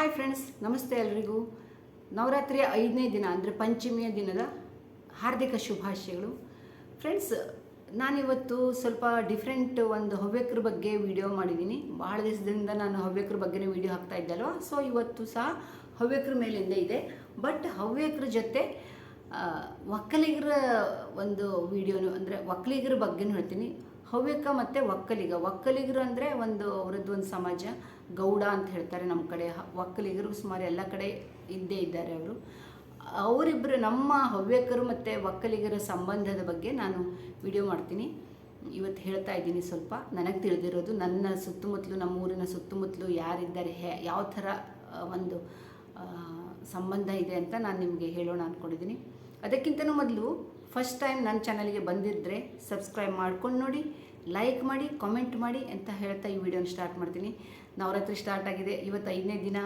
Hi friends ನಮಸ್ತೆ ಎಲ್ರಿಗೂ. ನವರಾತ್ರಿಯ ಐದನೇ ದಿನ ಅಂದರೆ ಪಂಚಮಿಯ ದಿನದ ಹಾರ್ದಿಕ ಶುಭಾಶಯಗಳು. ಫ್ರೆಂಡ್ಸ್ ನಾನಿವತ್ತು ಸ್ವಲ್ಪ ಡಿಫ್ರೆಂಟ್ ಒಂದು ಹವ್ಯಕರ ಬಗ್ಗೆ ವಿಡಿಯೋ ಮಾಡಿದ್ದೀನಿ ಭಾಳ ದಿವಸದಿಂದ ನಾನು ಹವ್ಯಕರ ಬಗ್ಗೆನೇ ವಿಡಿಯೋ ಹಾಕ್ತಾ ಇದ್ದಲ್ವ? ಸೊ ಇವತ್ತು ಸಹ ಹವ್ಯಕರ ಮೇಲಿಂದ ಇದೆ. ಬಟ್ ಹವ್ಯಕರ ಜೊತೆ ಒಕ್ಕಲಿಗರ ಒಂದು ವಿಡಿಯೋನು ಅಂದರೆ ಒಕ್ಕಲಿಗರ ಬಗ್ಗೆನೂ ಹೇಳ್ತೀನಿ. ಹವ್ಯಕ ಮತ್ತು ಒಕ್ಕಲಿಗ. ಒಕ್ಕಲಿಗರು ಅಂದರೆ ಒಂದು ಅವರದ್ದು ಒಂದು ಸಮಾಜ. ಗೌಡ ಅಂತ ಹೇಳ್ತಾರೆ ನಮ್ಮ ಕಡೆ. ಒಕ್ಕಲಿಗರು ಸುಮಾರು ಎಲ್ಲ ಕಡೆ ಇದ್ದೇ ಇದ್ದಾರೆ ಅವರು. ಅವರಿಬ್ಬರು ನಮ್ಮ ಹವ್ಯಕರು ಮತ್ತು ಒಕ್ಕಲಿಗರ ಸಂಬಂಧದ ಬಗ್ಗೆ ನಾನು ವಿಡಿಯೋ ಮಾಡ್ತೀನಿ. ಇವತ್ತು ಹೇಳ್ತಾ ಇದ್ದೀನಿ ಸ್ವಲ್ಪ. ನನಗೆ ತಿಳಿದಿರೋದು ನನ್ನ ಸುತ್ತಮುತ್ತಲು ನಮ್ಮ ಊರಿನ ಸುತ್ತಮುತ್ತಲು ಯಾರಿದ್ದಾರೆ, ಹೇ, ಯಾವ ಥರ ಒಂದು ಸಂಬಂಧ ಇದೆ ಅಂತ ನಾನು ನಿಮಗೆ ಹೇಳೋಣ ಅಂದ್ಕೊಂಡಿದ್ದೀನಿ ಅದಕ್ಕಿಂತನೂ ಮೊದಲು ಫಸ್ಟ್ ಟೈಮ್ ನನ್ನ ಚಾನಲ್ಗೆ ಬಂದಿದ್ದರೆ ಸಬ್ಸ್ಕ್ರೈಬ್ ಮಾಡ್ಕೊಂಡು ನೋಡಿ. ಲೈಕ್ ಮಾಡಿ ಕಾಮೆಂಟ್ ಮಾಡಿ ಅಂತ ಹೇಳ್ತಾ ಈ ವಿಡಿಯೋನ ಸ್ಟಾರ್ಟ್ ಮಾಡ್ತೀನಿ. ನವರಾತ್ರಿ ಸ್ಟಾರ್ಟ್ ಆಗಿದೆ. ಇವತ್ತು ಐದನೇ ದಿನ.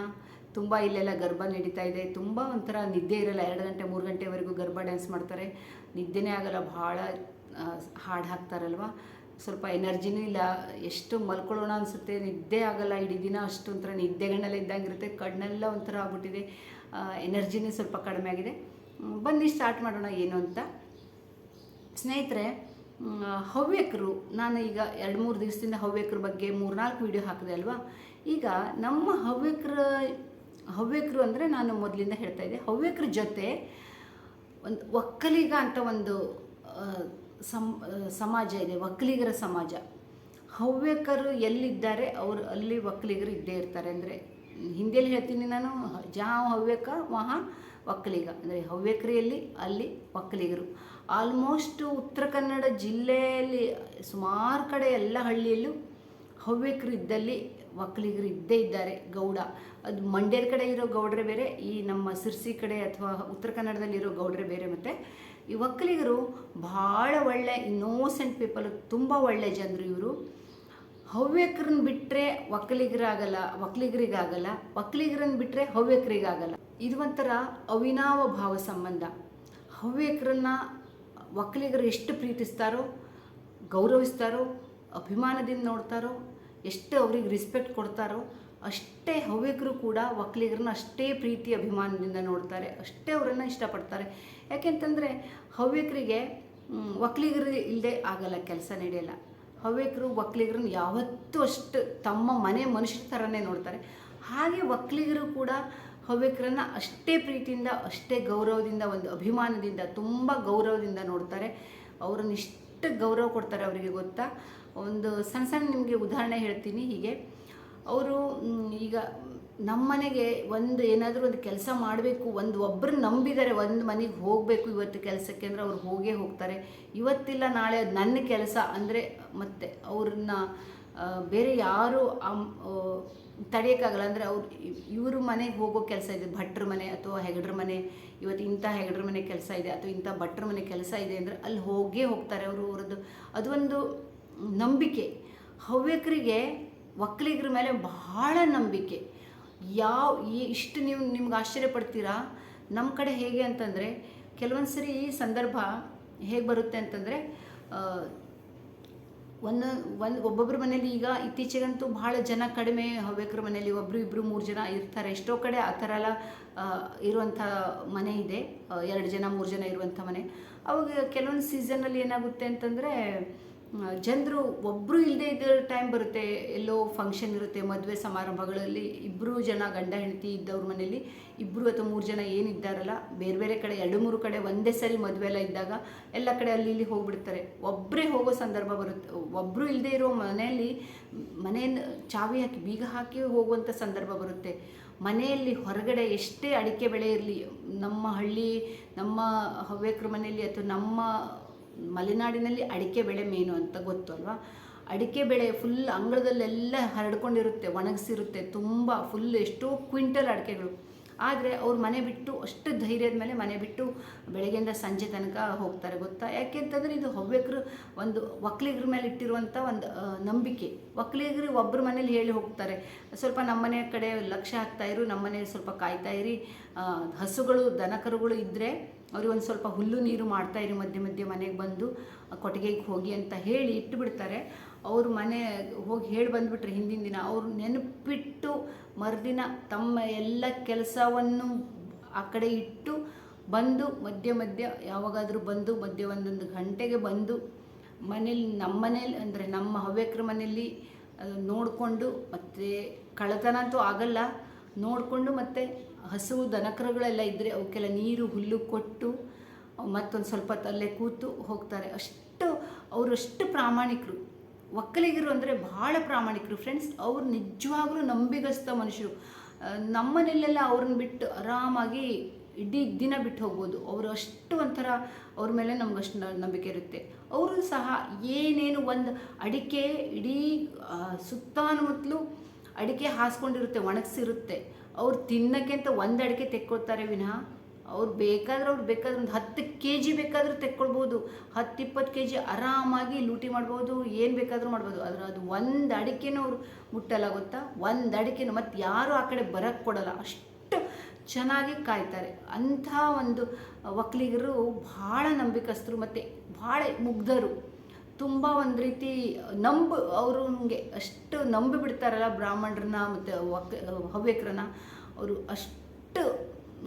ತುಂಬ ಇಲ್ಲೆಲ್ಲ ಗರ್ಭ ನಡೀತಾ ಇದೆ. ತುಂಬ ಒಂಥರ ನಿದ್ದೆ ಇರಲ್ಲ. ಎರಡು ಗಂಟೆ, ಮೂರು ಗಂಟೆವರೆಗೂ ಗರ್ಭ ಡ್ಯಾನ್ಸ್ ಮಾಡ್ತಾರೆ. ನಿದ್ದೆನೇ ಆಗಲ್ಲ. ಭಾಳ ಹಾಡು ಹಾಕ್ತಾರಲ್ವ? ಸ್ವಲ್ಪ ಎನರ್ಜಿನೂ ಇಲ್ಲ. ಎಷ್ಟು ಮಲ್ಕೊಳ್ಳೋಣ ಅನಿಸುತ್ತೆ. ನಿದ್ದೆ ಆಗಲ್ಲ. ಇಡೀ ದಿನ ಅಷ್ಟು ಒಂಥರ ನಿದ್ದೆಗಣ್ಣೆಲ್ಲ ಇದ್ದಂಗಿರುತ್ತೆ. ಕಣ್ಣೆಲ್ಲ ಒಂಥರ ಆಗ್ಬಿಟ್ಟಿದೆ. ಎನರ್ಜಿನೂ ಸ್ವಲ್ಪ ಕಡಿಮೆ ಆಗಿದೆ. ಬನ್ನಿ ಸ್ಟಾರ್ಟ್ ಮಾಡೋಣ. ಏನು ಅಂತ? ಸ್ನೇಹಿತರೆ ಹವ್ಯಕರು. ನಾನು ಈಗ ಎರಡು ಮೂರು ದಿವಸದಿಂದ ಹವ್ಯಕರ ಬಗ್ಗೆ ಮೂರ್ನಾಲ್ಕು ವಿಡಿಯೋ ಹಾಕಿದೆ ಅಲ್ವಾ? ಈಗ ನಮ್ಮ ಹವ್ಯಕರ, ಹವ್ಯಕರು ಅಂದರೆ ನಾನು ಮೊದಲಿಂದ ಹೇಳ್ತಾ ಇದ್ದೆ. ಹವ್ಯಕರ ಜೊತೆ ಒಂದು ಒಕ್ಕಲಿಗ ಅಂತ ಒಂದು ಸಮ್ ಸಮಾಜ ಇದೆ, ಒಕ್ಕಲಿಗರ ಸಮಾಜ. ಹವ್ಯಕರು ಎಲ್ಲಿದ್ದಾರೆ? ಅವರು ಅಲ್ಲಿ ಒಕ್ಕಲಿಗರು ಇದ್ದೇ ಇರ್ತಾರೆ. ಅಂದರೆ ಹಿಂದಿಯಲ್ಲಿ ಹೇಳ್ತೀನಿ ನಾನು, ಜಾ, ಹವ್ಯಕ ಮಹಾ ಒಕ್ಕಲಿಗ. ಅಂದರೆ ಹವ್ಯಕರಿಯಲ್ಲಿ ಅಲ್ಲಿ ಒಕ್ಕಲಿಗರು. ಆಲ್ಮೋಸ್ಟ್ ಉತ್ತರ ಕನ್ನಡ ಜಿಲ್ಲೆಯಲ್ಲಿ ಸುಮಾರು ಕಡೆ ಎಲ್ಲ ಹಳ್ಳಿಯಲ್ಲೂ ಹವ್ಯಕರು ಇದ್ದಲ್ಲಿ ಒಕ್ಕಲಿಗರು ಇದ್ದೇ ಇದ್ದಾರೆ, ಗೌಡ. ಅದು ಮಂಡ್ಯದ ಕಡೆ ಇರೋ ಗೌಡ್ರೆ ಬೇರೆ, ಈ ನಮ್ಮ ಸಿರ್ಸಿ ಕಡೆ ಅಥವಾ ಉತ್ತರ ಕನ್ನಡದಲ್ಲಿರೋ ಗೌಡ್ರೆ ಬೇರೆ ಮತ್ತು. ಈ ಒಕ್ಕಲಿಗರು ಭಾಳ ಒಳ್ಳೆ ಇನ್ನೋಸೆಂಟ್ ಪೀಪಲ್ ತುಂಬ ಒಳ್ಳೆ ಜನರು ಇವರು. ಹವ್ಯಕರನ್ನ ಬಿಟ್ಟರೆ ಒಕ್ಕಲಿಗರಾಗಲ್ಲ ಒಕ್ಕಲಿಗರಿಗಾಗಲ್ಲ ಒಕ್ಕಲಿಗರನ್ನ ಬಿಟ್ಟರೆ ಹವ್ಯಕರಿಗಾಗಲ್ಲ. ಇದು ಒಂಥರ ಅವಿನಾವ ಭಾವ ಸಂಬಂಧ. ಹವ್ಯಕರನ್ನ ಒಕ್ಕಲಿಗರು ಎಷ್ಟು ಪ್ರೀತಿಸ್ತಾರೋ, ಗೌರವಿಸ್ತಾರೋ, ಅಭಿಮಾನದಿಂದ ನೋಡ್ತಾರೋ, ಎಷ್ಟು ಅವ್ರಿಗೆ ರಿಸ್ಪೆಕ್ಟ್ ಕೊಡ್ತಾರೋ, ಅಷ್ಟೇ ಹವ್ಯಕರು ಕೂಡ ಒಕ್ಕಲಿಗರನ್ನ ಅಷ್ಟೇ ಪ್ರೀತಿ, ಅಭಿಮಾನದಿಂದ ನೋಡ್ತಾರೆ, ಅಷ್ಟೇ ಅವರನ್ನು ಇಷ್ಟಪಡ್ತಾರೆ. ಯಾಕೆಂತಂದರೆ ಹವ್ಯಕರಿಗೆ ಒಕ್ಕಲಿಗರು ಇಲ್ಲದೆ ಆಗಲ್ಲ ಕೆಲಸ ನಡೆಯಲ್ಲ. ಹವ್ಯಕರು, ಒಕ್ಕಲಿಗರನ್ನ ಯಾವತ್ತೂ ಅಷ್ಟು ತಮ್ಮ ಮನೆ ಮನುಷ್ಯರ ಥರನೇ ನೋಡ್ತಾರೆ. ಹಾಗೆ ಒಕ್ಕಲಿಗರು ಕೂಡ ಹವ್ಯಕರನ್ನ ಅಷ್ಟೇ ಪ್ರೀತಿಯಿಂದ, ಅಷ್ಟೇ ಗೌರವದಿಂದ, ಒಂದು ಅಭಿಮಾನದಿಂದ, ತುಂಬ ಗೌರವದಿಂದ ನೋಡ್ತಾರೆ. ಅವರನ್ನು ಇಷ್ಟು ಗೌರವ ಕೊಡ್ತಾರೆ ಅವರಿಗೆ ಗೊತ್ತಾ? ಒಂದು ಸಣ್ಣ ಸಣ್ಣ ನಿಮಗೆ ಉದಾಹರಣೆ ಹೇಳ್ತೀನಿ ಹೀಗೆ. ಅವರು ಈಗ ನಮ್ಮ ಮನೆಗೆ ಒಂದು ಏನಾದರೂ ಒಂದು ಕೆಲಸ ಮಾಡಬೇಕು, ಒಂದು ಒಬ್ಬರು ನಂಬಿದ್ದಾರೆ ಒಂದು ಮನೆಗೆ ಹೋಗಬೇಕು ಇವತ್ತು ಕೆಲಸಕ್ಕೆ ಅಂದರೆ ಅವ್ರು ಹೋಗೇ ಹೋಗ್ತಾರೆ. ಇವತ್ತಿಲ್ಲ, ನಾಳೆ ಅದು ನನ್ನ ಕೆಲಸ ಅಂದರೆ ಮತ್ತೆ ಅವ್ರನ್ನ ಬೇರೆ ಯಾರು ತಡೆಯೋಕ್ಕಾಗಲ್ಲ ಅಂದರೆ ಅವ್ರು ಇವ್ರ ಮನೆಗೆ ಹೋಗೋ ಕೆಲಸ ಇದೆ, ಭಟ್ರ ಮನೆ ಅಥವಾ ಹೆಗಡ್ರ ಮನೆ, ಇವತ್ತು ಇಂಥ ಹೆಗಡ್ರ ಮನೆ ಕೆಲಸ ಇದೆ ಅಥವಾ ಇಂಥ ಭಟ್ರ ಮನೆ ಕೆಲಸ ಇದೆ ಅಂದರೆ ಅಲ್ಲಿ ಹೋಗೇ ಹೋಗ್ತಾರೆ ಅವರು ಅವರದ್ದು ಅದು ಒಂದು ನಂಬಿಕೆ. ಹವ್ಯಕರಿಗೆ, ಒಕ್ಕಲಿಗರ ಮೇಲೆ ಬಹಳ ನಂಬಿಕೆ. ಯಾವ ಇಷ್ಟು ನೀವು ನಿಮ್ಗೆ ಆಶ್ಚರ್ಯ ಪಡ್ತೀರಾ? ನಮ್ಮ ಕಡೆ ಹೇಗೆ ಅಂತಂದರೆ ಕೆಲವೊಂದು ಸರಿ ಈ ಸಂದರ್ಭ ಹೇಗೆ ಬರುತ್ತೆ ಅಂತಂದರೆ ಒಂದು ಒಂದು ಒಬ್ಬೊಬ್ಬರ ಮನೇಲಿ ಈಗ ಇತ್ತೀಚೆಗಂತೂ ಭಾಳ ಜನ ಕಡಿಮೆ ಹವ್ಯಕರ ಮನೇಲಿ ಒಬ್ಬರು ಇಬ್ಬರು ಮೂರು ಜನ ಇರ್ತಾರೆ. ಎಷ್ಟೋ ಕಡೆ ಆ ಥರ ಎಲ್ಲ ಇರುವಂಥ ಮನೆ ಇದೆ. ಎರಡು ಜನ, ಮೂರು ಜನ ಇರುವಂಥ ಮನೆ. ಅವಾಗ ಕೆಲವೊಂದು ಸೀಸನಲ್ಲಿ ಏನಾಗುತ್ತೆ ಅಂತಂದರೆ ಜನರು ಒಬ್ಬರು ಇಲ್ಲದೆ ಇದ್ದ ಟೈಮ್ ಬರುತ್ತೆ, ಎಲ್ಲೋ ಫಂಕ್ಷನ್ ಇರುತ್ತೆ, ಮದುವೆ ಸಮಾರಂಭಗಳಲ್ಲಿ ಇಬ್ಬರು ಜನ ಗಂಡ ಹೆಂಡತಿ ಇದ್ದವ್ರ ಮನೆಯಲ್ಲಿ ಇಬ್ಬರು ಅಥವಾ ಮೂರು ಜನ ಏನಿದ್ದಾರಲ್ಲ ಬೇರೆ ಬೇರೆ ಕಡೆ, ಎರಡು ಮೂರು ಕಡೆ ಒಂದೇ ಸರಿ ಮದುವೆ ಎಲ್ಲ ಇದ್ದಾಗ ಎಲ್ಲ ಕಡೆ ಅಲ್ಲಿ ಇಲ್ಲಿ ಹೋಗ್ಬಿಡ್ತಾರೆ. ಒಬ್ಬರೇ ಹೋಗೋ ಸಂದರ್ಭ ಬರುತ್ತೆ ಒಬ್ಬರು ಇಲ್ಲದೆ ಇರೋ ಮನೆಯಲ್ಲಿ ಮನೆಯನ್ನು ಚಾವಿ ಹಾಕಿ, ಬೀಗ ಹಾಕಿ ಹೋಗುವಂಥ ಸಂದರ್ಭ ಬರುತ್ತೆ. ಮನೆಯಲ್ಲಿ ಹೊರಗಡೆ ಎಷ್ಟೇ ಅಡಿಕೆ ಬೆಳೆ ಇರಲಿ, ನಮ್ಮ ಹಳ್ಳಿ, ನಮ್ಮ ಹವ್ಯಕರ ಮನೆಯಲ್ಲಿ ಅಥವಾ ನಮ್ಮ ಮಲೆನಾಡಿನಲ್ಲಿ ಅಡಿಕೆ ಬೆಳೆ ಮೇನು ಅಂತ ಗೊತ್ತು ಅಲ್ವಾ ಅಡಿಕೆ ಬೆಳೆ ಫುಲ್ ಅಂಗಳದಲ್ಲೆಲ್ಲ ಹರಡ್ಕೊಂಡಿರುತ್ತೆ, ಒಣಗಿಸಿರುತ್ತೆ, ತುಂಬ ಫುಲ್ ಎಷ್ಟೋ ಕ್ವಿಂಟಲ್ ಅಡಿಕೆಗಳು. ಆದರೆ ಅವ್ರು ಮನೆ ಬಿಟ್ಟು ಅಷ್ಟು ಧೈರ್ಯದ ಮೇಲೆ ಮನೆ ಬಿಟ್ಟು ಬೆಳಗ್ಗೆಯಿಂದ ಸಂಜೆ ತನಕ ಹೋಗ್ತಾರೆ ಗೊತ್ತಾ? ಯಾಕೆ ಅಂತಂದರೆ ಇದು ಹವ್ಯಕರು ಒಂದು ಒಕ್ಕಲಿಗರ ಮೇಲೆ ಇಟ್ಟಿರುವಂಥ ಒಂದು ನಂಬಿಕೆ. ಒಕ್ಕಲಿಗರು ಒಬ್ಬರ ಮನೇಲಿ ಹೇಳಿ ಹೋಗ್ತಾರೆ, ಸ್ವಲ್ಪ ನಮ್ಮ ಮನೆ ಕಡೆ ಇರು, ನಮ್ಮ ಮನೆಯಲ್ಲಿ ಸ್ವಲ್ಪ ಕಾಯ್ತಾ ಇರಿ ಹಸುಗಳು, ದನಕರುಗಳು ಇದ್ದರೆ ಅವ್ರಿಗೆ ಒಂದು ಸ್ವಲ್ಪ ಹುಲ್ಲು ನೀರು ಮಾಡ್ತಾಯಿರಿ ಮಧ್ಯೆ ಮಧ್ಯೆ ಮನೆಗೆ ಬಂದು ಕೊಟ್ಟಿಗೆಗೆ ಹೋಗಿ ಅಂತ ಹೇಳಿ ಇಟ್ಟು ಬಿಡ್ತಾರೆ ಅವ್ರ ಮನೆ ಹೋಗಿ ಹೇಳಿ ಬಂದುಬಿಟ್ರೆ ಹಿಂದಿನ ದಿನ, ಅವರು ನೆನಪಿಟ್ಟು ಮರುದಿನ ತಮ್ಮ ಎಲ್ಲ ಕೆಲಸವನ್ನು ಆ ಕಡೆ ಇಟ್ಟು ಬಂದು, ಮಧ್ಯ ಮಧ್ಯ ಯಾವಾಗಾದರೂ ಬಂದು, ಮಧ್ಯ ಒಂದೊಂದು ಗಂಟೆಗೆ ಬಂದು ಮನೇಲಿ ನಮ್ಮ ಮನೇಲಿ ಅಂದರೆ ನಮ್ಮ ಹವ್ಯಕರ ಮನೆಯಲ್ಲಿ ನೋಡಿಕೊಂಡು, ಮತ್ತು ಕಳ್ಳತನ ಅಂತೂ ಆಗಲ್ಲ, ನೋಡಿಕೊಂಡು ಮತ್ತು ಹಸು ದನಕರುಗಳೆಲ್ಲ ಇದ್ದರೆ ಅವಕ್ಕೆಲ್ಲ ನೀರು, ಹುಲ್ಲು ಕೊಟ್ಟು, ಮತ್ತೊಂದು ಸ್ವಲ್ಪ ತಲ್ಲೆ ಕೂತು ಹೋಗ್ತಾರೆ. ಅಷ್ಟು, ಅವರಷ್ಟು ಪ್ರಾಮಾಣಿಕರು. ಒಕ್ಕಲಿಗರು ಅಂದರೆ ಭಾಳ ಪ್ರಾಮಾಣಿಕರು. ಫ್ರೆಂಡ್ಸ್ ಅವ್ರು ನಿಜವಾಗ್ಲೂ ನಂಬಿಗಸ್ತ ಮನುಷ್ಯರು. ನಮ್ಮನೆಯಲ್ಲೆಲ್ಲ ಅವ್ರನ್ನ ಬಿಟ್ಟು ಆರಾಮಾಗಿ ಇಡೀ ದಿನ ಬಿಟ್ಟು ಹೋಗ್ಬೋದು. ಅವರು ಅಷ್ಟು ಒಂಥರ ಅವ್ರ ಮೇಲೆ ನಮ್ಗೆ ಅಷ್ಟು ನಂಬಿಕೆ ಇರುತ್ತೆ. ಅವರು ಸಹ ಏನೇನು ಒಂದು ಅಡಿಕೆ, ಇಡೀ ಸುತ್ತಾನು ಮುತ್ತಲು ಅಡಿಕೆ ಹಾಸ್ಕೊಂಡಿರುತ್ತೆ, ಒಣಗಿಸಿರುತ್ತೆ. ಅವ್ರು ತಿನ್ನಕ್ಕೆ ಅಂತ ಒಂದು ಅಡಿಕೆ ತೆಕ್ಕೊಳ್ತಾರೆ ವಿನಃ, ಅವ್ರು ಬೇಕಾದ್ರೆ ಅವ್ರು ಬೇಕಾದ್ರೆ ಒಂದು ಹತ್ತು ಕೆ ಜಿ ಬೇಕಾದರೂ ತೆಕ್ಕೊಳ್ಬೋದು, ಹತ್ತು ಇಪ್ಪತ್ತು ಕೆ ಜಿ ಆರಾಮಾಗಿ ಲೂಟಿ ಮಾಡ್ಬೋದು, ಏನು ಬೇಕಾದರೂ ಮಾಡ್ಬೋದು, ಆದರೆ ಅದು ಒಂದು ಅಡಿಕೆನೂ ಅವರು ಮುಟ್ಟಲ್ಲ ಗೊತ್ತಾ? ಒಂದು ಅಡಿಕೆನೂ, ಮತ್ತು ಯಾರೂ ಆ ಕಡೆ ಬರೋಕ್ಕೆ ಕೊಡಲ್ಲ, ಅಷ್ಟು ಚೆನ್ನಾಗಿ ಕಾಯ್ತಾರೆ. ಅಂಥ ಒಂದು ಒಕ್ಕಲಿಗರು ಭಾಳ ನಂಬಿಕಸ್ತರು ಮತ್ತು ಭಾಳ ಮುಗ್ಧರು. ತುಂಬ ಒಂದು ರೀತಿ, ನಂಬ, ಅವರು ನಮಗೆ ಅಷ್ಟು ನಂಬಿ ಬಿಡ್ತಾರಲ್ಲ ಬ್ರಾಹ್ಮಣರನ್ನ ಮತ್ತು ವಕ್, ಹವ್ಯಕರನ್ನ, ಅವರು ಅಷ್ಟು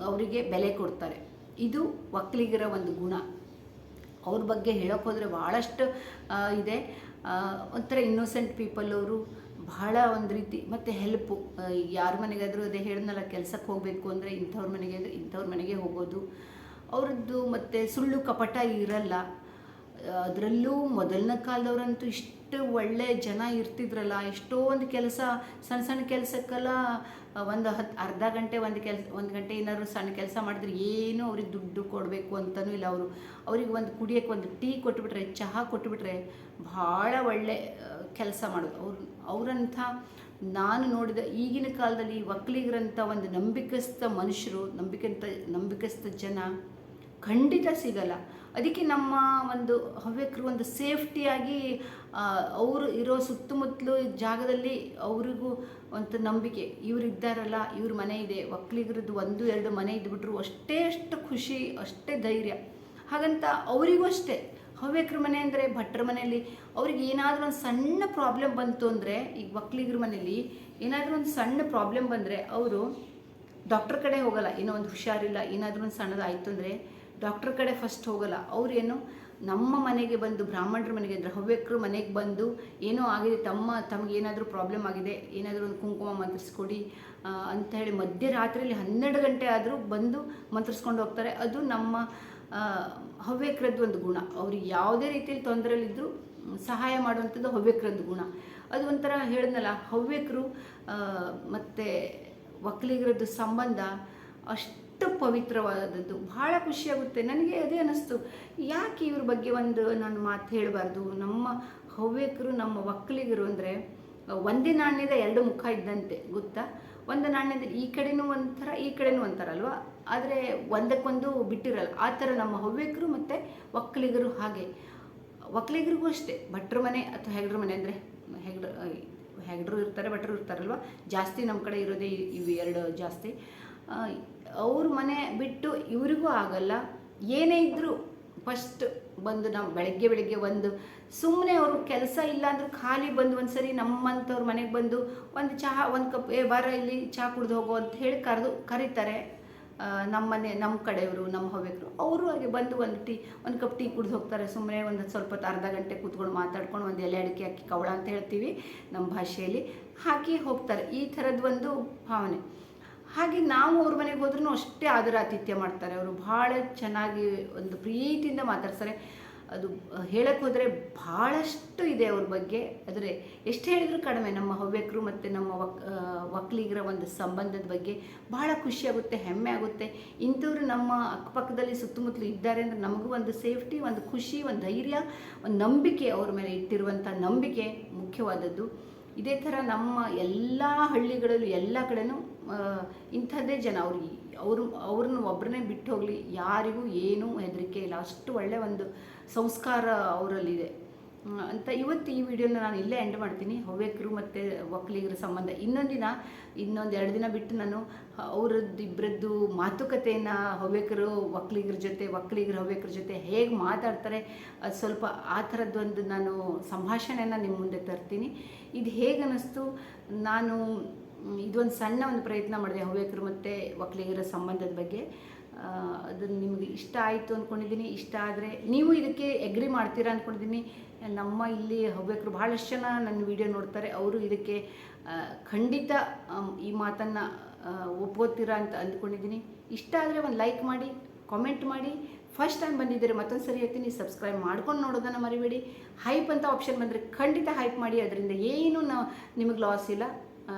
ಅವರಿಗೆ ಬೆಲೆ ಕೊಡ್ತಾರೆ. ಇದು ಒಕ್ಕಲಿಗರ ಒಂದು ಗುಣ. ಅವ್ರ ಬಗ್ಗೆ ಹೇಳೋಕೆ ಹೋದರೆ ಭಾಳಷ್ಟು ಇದೆ. ಒಂಥರ ಇನ್ನೋಸೆಂಟ್ ಪೀಪಲ್ ಅವರು ಬಹಳ ಒಂದು ರೀತಿ, ಮತ್ತು ಹೆಲ್ಪು ಯಾರ ಮನೆಗಾದರೂ ಅದೇ ಹೇಳಿದ್ನಲ್ಲ ಕೆಲಸಕ್ಕೆ ಹೋಗಬೇಕು ಅಂದರೆ ಇಂಥವ್ರ ಮನೆಗೆ ಇಂಥವ್ರ ಮನೆಗೆ ಹೋಗೋದು. ಅವ್ರದ್ದು ಮತ್ತು ಸುಳ್ಳು ಕಪಟ ಇರಲ್ಲ. ಅದರಲ್ಲೂ ಮೊದಲನ ಕಾಲದವ್ರಂತೂ ಇಷ್ಟು ಒಳ್ಳೆ ಜನ ಇರ್ತಿದ್ರಲ್ಲ ಎಷ್ಟೊಂದು ಕೆಲಸ, ಸಣ್ಣ ಸಣ್ಣ ಕೆಲಸಕ್ಕೆಲ್ಲ ಒಂದು ಹತ್ತು ಅರ್ಧ ಗಂಟೆ ಒಂದು ಕೆಲಸ, ಒಂದು ಗಂಟೆ ಏನಾದ್ರು ಸಣ್ಣ ಕೆಲಸ ಮಾಡಿದ್ರೆ ಏನು ಅವ್ರಿಗೆ ದುಡ್ಡು ಕೊಡಬೇಕು ಅಂತಲೂ ಇಲ್ಲ ಅವರು. ಅವ್ರಿಗೆ ಒಂದು ಕುಡಿಯೋಕ್ಕೆ ಒಂದು ಟೀ ಕೊಟ್ಬಿಟ್ರೆ, ಚಹಾ ಕೊಟ್ಬಿಟ್ರೆ ಭಾಳ ಒಳ್ಳೆ ಕೆಲಸ ಮಾಡೋದು. ಅವ್ರು, ಅವರಂಥ ನಾನು ನೋಡಿದ ಈಗಿನ ಕಾಲದಲ್ಲಿ ಒಕ್ಕಲಿಗರಂಥ ಒಂದು ನಂಬಿಕಸ್ಥ ಮನುಷ್ಯರು ನಂಬಿಕಂತ ನಂಬಿಕಸ್ಥ ಜನ ಖಂಡಿತ ಸಿಗಲ್ಲ. ಅದಕ್ಕೆ ನಮ್ಮ ಒಂದು ಹವ್ಯಕರು ಒಂದು ಸೇಫ್ಟಿಯಾಗಿ ಅವರು ಇರೋ ಸುತ್ತಮುತ್ತಲು ಜಾಗದಲ್ಲಿ ಅವರಿಗೂ ಒಂದು ನಂಬಿಕೆ. ಇವ್ರು ಇದ್ದಾರಲ್ಲ, ಇವ್ರ ಮನೆ ಇದೆ ಒಕ್ಕಲಿಗರದ್ದು ಒಂದು, ಎರಡು ಮನೆ ಇದ್ಬಿಟ್ರು ಅಷ್ಟೇ ಅಷ್ಟು ಖುಷಿ, ಅಷ್ಟೇ ಧೈರ್ಯ. ಹಾಗಂತ ಅವರಿಗೂ ಅಷ್ಟೇ. ಹವ್ಯಕರ ಮನೆ ಅಂದರೆ ಭಟ್ರ ಮನೆಯಲ್ಲಿ ಅವ್ರಿಗೆ ಏನಾದರೂ ಒಂದು ಸಣ್ಣ ಪ್ರಾಬ್ಲಮ್ ಬಂತು ಅಂದರೆ ಈಗ ಒಕ್ಕಲಿಗರ ಮನೆಯಲ್ಲಿ ಏನಾದರೂ ಒಂದು ಸಣ್ಣ ಪ್ರಾಬ್ಲಮ್ ಬಂದರೆ, ಅವರು ಡಾಕ್ಟ್ರ್ ಕಡೆ ಹೋಗಲ್ಲ. ಏನೋ ಒಂದು ಹುಷಾರಿಲ್ಲ, ಏನಾದರೂ ಒಂದು ಸಣ್ಣದಾಯಿತು ಅಂದರೆ ಡಾಕ್ಟ್ರ್ ಕಡೆ ಫಸ್ಟ್ ಹೋಗಲ್ಲ. ಅವರೇನು ನಮ್ಮ ಮನೆಗೆ ಬಂದು, ಬ್ರಾಹ್ಮಣರ ಮನೆಗೆ ಅಂದರೆ ಹವ್ಯಕರು ಮನೆಗೆ ಬಂದು, ಏನೋ ಆಗಿದೆ, ತಮ್ಮ, ತಮಗೆ ಏನಾದರೂ ಪ್ರಾಬ್ಲಮ್ ಆಗಿದೆ, ಏನಾದರೂ ಒಂದು ಕುಂಕುಮ ಮಂತ್ರಿಸ್ಕೊಡಿ ಅಂತ ಹೇಳಿ ಮಧ್ಯರಾತ್ರಿಯಲ್ಲಿ ಹನ್ನೆರಡು ಗಂಟೆ ಆದರೂ ಬಂದು ಮಂತ್ರಿಸ್ಕೊಂಡು ಹೋಗ್ತಾರೆ. ಅದು ನಮ್ಮ ಹವ್ಯಕರದ್ದು ಒಂದು ಗುಣ. ಅವರು ಯಾವುದೇ ರೀತಿಯಲ್ಲಿ ತೊಂದರೆಯಲ್ಲಿದ್ದರೂ ಸಹಾಯ ಮಾಡುವಂಥದ್ದು ಹವ್ಯಕರದ್ದು ಗುಣ. ಅದು ಒಂಥರ ಹೇಳಿದ್ನಲ್ಲ, ಹವ್ಯಕರು ಮತ್ತು ಒಕ್ಕಲಿಗರದ್ದು ಸಂಬಂಧ ಅಷ್ಟು ಪವಿತ್ರವಾದದ್ದು. ಭಾಳ ಖುಷಿಯಾಗುತ್ತೆ. ನನಗೆ ಅದೇ ಅನ್ನಿಸ್ತು ಯಾಕೆ ಇವ್ರ ಬಗ್ಗೆ ಒಂದು ನಾನು ಮಾತು ಹೇಳಬಾರ್ದು? ನಮ್ಮ ಹವ್ಯಕರು, ನಮ್ಮ ಒಕ್ಕಲಿಗರು ಅಂದರೆ, ಒಂದೇ ನಾಣ್ಯದ ಎರಡು ಮುಖ ಇದ್ದಂತೆ, ಗೊತ್ತಾ? ಒಂದು ನಾಣ್ಯದ ಈ ಕಡೆನೂ ಒಂಥರ, ಈ ಕಡೆನೂ ಒಂಥರ ಅಲ್ವಾ? ಆದರೆ ಒಂದಕ್ಕೊಂದು ಬಿಟ್ಟಿರಲ್ಲ. ಆ ಥರ ನಮ್ಮ ಹವ್ಯಕರು ಮತ್ತು ಒಕ್ಕಲಿಗರು ಹಾಗೆ. ಒಕ್ಕಲಿಗರಿಗೂ ಅಷ್ಟೇ. ಭಟ್ರ ಮನೆ ಅಥವಾ ಹೆಗ್ರ ಮನೆ ಅಂದರೆ ಹೆಗ್ರ ಹೆಗ್ಡ್ರು ಇರ್ತಾರೆ, ಭಟ್ರು ಇರ್ತಾರಲ್ವ? ಜಾಸ್ತಿ ನಮ್ಮ ಕಡೆ ಇರೋದೇ ಇವು ಎರಡು ಜಾಸ್ತಿ. ಅವ್ರ ಮನೆ ಬಿಟ್ಟು ಇವರಿಗೂ ಆಗಲ್ಲ. ಏನೇ ಇದ್ದರೂ ಫಸ್ಟ್ ಬಂದು ನಾವು ಬೆಳಗ್ಗೆ ಬೆಳಗ್ಗೆ ಒಂದು ಸುಮ್ಮನೆ ಅವರು ಕೆಲಸ ಇಲ್ಲ ಅಂದ್ರೆ ಖಾಲಿ ಬಂದು ಒಂದು ಸರಿ ನಮ್ಮಂಥವ್ರ ಮನೆಗೆ ಬಂದು ಒಂದು ಚಹಾ, ಒಂದು ಕಪ್, ಏ, ಬಾರ ಇಲ್ಲಿ, ಚಹಾ ಕುಡ್ದು ಹೋಗೋ ಅಂತ ಹೇಳಿ ಕರೆದು, ಕರೀತಾರೆ. ನಮ್ಮ ಮನೆ ನಮ್ಮ ಕಡೆಯವರು ನಮ್ಮ ಹವ್ಯಕರು. ಅವರು ಹಾಗೆ ಬಂದು ಒಂದು ಟೀ, ಒಂದು ಕಪ್ ಟೀ ಕುಡ್ದು ಹೋಗ್ತಾರೆ. ಸುಮ್ಮನೆ ಒಂದು ಸ್ವಲ್ಪ ಅರ್ಧ ಗಂಟೆ ಕೂತ್ಕೊಂಡು ಮಾತಾಡ್ಕೊಂಡು ಒಂದು ಎಲೆ ಅಡಿಕೆ ಹಾಕಿ ಕವಳ ಅಂತ ಹೇಳ್ತೀವಿ ನಮ್ಮ ಭಾಷೆಯಲ್ಲಿ. ಹಾಕಿ ಹೋಗ್ತಾರೆ. ಈ ಥರದ್ದು ಒಂದು ಭಾವನೆ. ಹಾಗೆ ನಾವು ಅವ್ರ ಮನೆಗೆ ಹೋದ್ರೂ ಅಷ್ಟೇ ಆದರ ಆತಿಥ್ಯ ಮಾಡ್ತಾರೆ. ಅವರು ಭಾಳ ಚೆನ್ನಾಗಿ ಒಂದು ಪ್ರೀತಿಯಿಂದ ಮಾತಾಡ್ತಾರೆ ಅದು ಹೇಳಕ್ಕೆ ಹೋದರೆ ಭಾಳಷ್ಟು ಇದೆ ಅವ್ರ ಬಗ್ಗೆ. ಆದರೆ ಎಷ್ಟು ಹೇಳಿದರೂ ಕಡಿಮೆ. ನಮ್ಮ ಹವ್ಯಕರು ಮತ್ತು ನಮ್ಮ ವಕ್ ವಕ್ಲಿಗರ ಒಂದು ಸಂಬಂಧದ ಬಗ್ಗೆ ಭಾಳ ಖುಷಿಯಾಗುತ್ತೆ ಹೆಮ್ಮೆ ಆಗುತ್ತೆ. ಇಂಥವ್ರು ನಮ್ಮ ಅಕ್ಕಪಕ್ಕದಲ್ಲಿ ಸುತ್ತಮುತ್ತಲು ಇದ್ದಾರೆ ಅಂದರೆ ನಮಗೂ ಒಂದು ಸೇಫ್ಟಿ ಒಂದು ಖುಷಿ ಒಂದು ಧೈರ್ಯ ಒಂದು ನಂಬಿಕೆ ಅವ್ರ ಮೇಲೆ ಇಟ್ಟಿರುವಂಥ ನಂಬಿಕೆ ಮುಖ್ಯವಾದದ್ದು. ಇದೇ ಥರ ನಮ್ಮ ಎಲ್ಲ ಹಳ್ಳಿಗಳಲ್ಲೂ ಎಲ್ಲ ಕಡೆನೂ ಆ, ಇಂಥದ್ದೇ ಜನ. ಅವ್ರಿಗೆ ಅವರು, ಅವ್ರನ್ನ ಒಬ್ಬರನ್ನೇ ಬಿಟ್ಟು ಹೋಗಲಿ. ಯಾರಿಗೂ ಏನೂ ಹೆದರಿಕೆ ಇಲ್ಲ. ಅಷ್ಟು ಒಳ್ಳೆಯ ಒಂದು ಸಂಸ್ಕಾರ ಅವರಲ್ಲಿದೆ. ಅಂತ ಇವತ್ತು ಈ ವಿಡಿಯೋನ ನಾನು ಇಲ್ಲೇ ಎಂಡ್ ಮಾಡ್ತೀನಿ. ಹವ್ಯಕರು ಮತ್ತು ಒಕ್ಕಲಿಗರ ಸಂಬಂಧ. ಇನ್ನೊಂದಿನ ಇನ್ನೊಂದು ಎರಡು ದಿನ ಬಿಟ್ಟು ನಾನು ಅವರದ್ದು ಇಬ್ಬರದ್ದು ಮಾತುಕತೆಯನ್ನು ಹವ್ಯಕರು, ಒಕ್ಕಲಿಗರ ಜೊತೆ, ಒಕ್ಕಲಿಗರ ಹವ್ಯಕರ ಜೊತೆ ಹೇಗೆ ಮಾತಾಡ್ತಾರೆ, ಅದು ಸ್ವಲ್ಪ ಆ ಥರದ್ದೊಂದು ನಾನು ಸಂಭಾಷಣೆಯನ್ನು ನಿಮ್ಮ ಮುಂದೆ ತರ್ತೀನಿ. ಇದು ಹೇಗೆ ಅನ್ನಿಸ್ತು ನಾನು ಇದೊಂದು ಸಣ್ಣ ಒಂದು ಪ್ರಯತ್ನ ಮಾಡಿದೆ ಹವ್ಯಕರು ಮತ್ತು ಒಕ್ಕಲಿಗರ ಸಂಬಂಧದ ಬಗ್ಗೆ. ಅದನ್ನು ಅದು ನಿಮಗೆ ಇಷ್ಟ ಆಯಿತು ಅಂದ್ಕೊಂಡಿದ್ದೀನಿ ಇಷ್ಟ ಆದರೆ ನೀವು ಇದಕ್ಕೆ ಎಗ್ರಿ ಮಾಡ್ತೀರಾ ಅಂದ್ಕೊಂಡಿದ್ದೀನಿ ನಮ್ಮ ಇಲ್ಲಿ ಹವ್ಯಕರು ಭಾಳಷ್ಟು ಜನ ನನ್ನ ವಿಡಿಯೋ ನೋಡ್ತಾರೆ. ಅವರು ಇದಕ್ಕೆ ಖಂಡಿತ ಈ ಮಾತನ್ನು ಒಪ್ಕೋತೀರಾ ಅಂತ ಅಂದ್ಕೊಂಡಿದ್ದೀನಿ ಇಷ್ಟ ಆದರೆ ಒಂದು ಲೈಕ್ ಮಾಡಿ ಕಾಮೆಂಟ್ ಮಾಡಿ. ಫಸ್ಟ್ ಟೈಮ್ ಬಂದಿದ್ದರೆ ಮತ್ತೊಂದು ಸರಿ ಹೇಳ್ತೀನಿ ಸಬ್ಸ್ಕ್ರೈಬ್ ಮಾಡ್ಕೊಂಡು ನೋಡೋದನ್ನು ಮರಿಬೇಡಿ. ಹೈಪ್ ಅಂತ ಆಪ್ಷನ್ ಬಂದರೆ ಖಂಡಿತ ಹೈಪ್ ಮಾಡಿ. ಅದರಿಂದ ಏನೂ ನಾ, ನಿಮಗೆ ಲಾಸ್ ಇಲ್ಲ.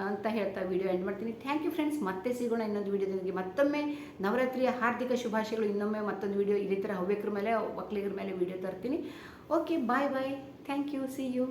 ಅಂತ ಹೇಳ್ತಾ ವಿಡಿಯೋ ಎಂಡ್ ಮಾಡ್ತೀನಿ. ಥ್ಯಾಂಕ್ ಯು ಫ್ರೆಂಡ್ಸ್ ಮತ್ತೆ ಸಿಗೋಣ ಇನ್ನೊಂದು ವಿಡಿಯೋದೊಂದಿಗೆ ಮತ್ತೊಮ್ಮೆ ನವರಾತ್ರಿಯ ಹಾರ್ದಿಕ ಶುಭಾಶಯಗಳು. ಇನ್ನೊಮ್ಮೆ ಮತ್ತೊಂದು ವಿಡಿಯೋ ಇದೇ ಥರ ಹವ್ಯಕರ ಮೇಲೆ, ಒಕ್ಕಲಿಗರ ಮೇಲೆ ವಿಡಿಯೋ ತರ್ತೀನಿ. Okay bye bye thank you see you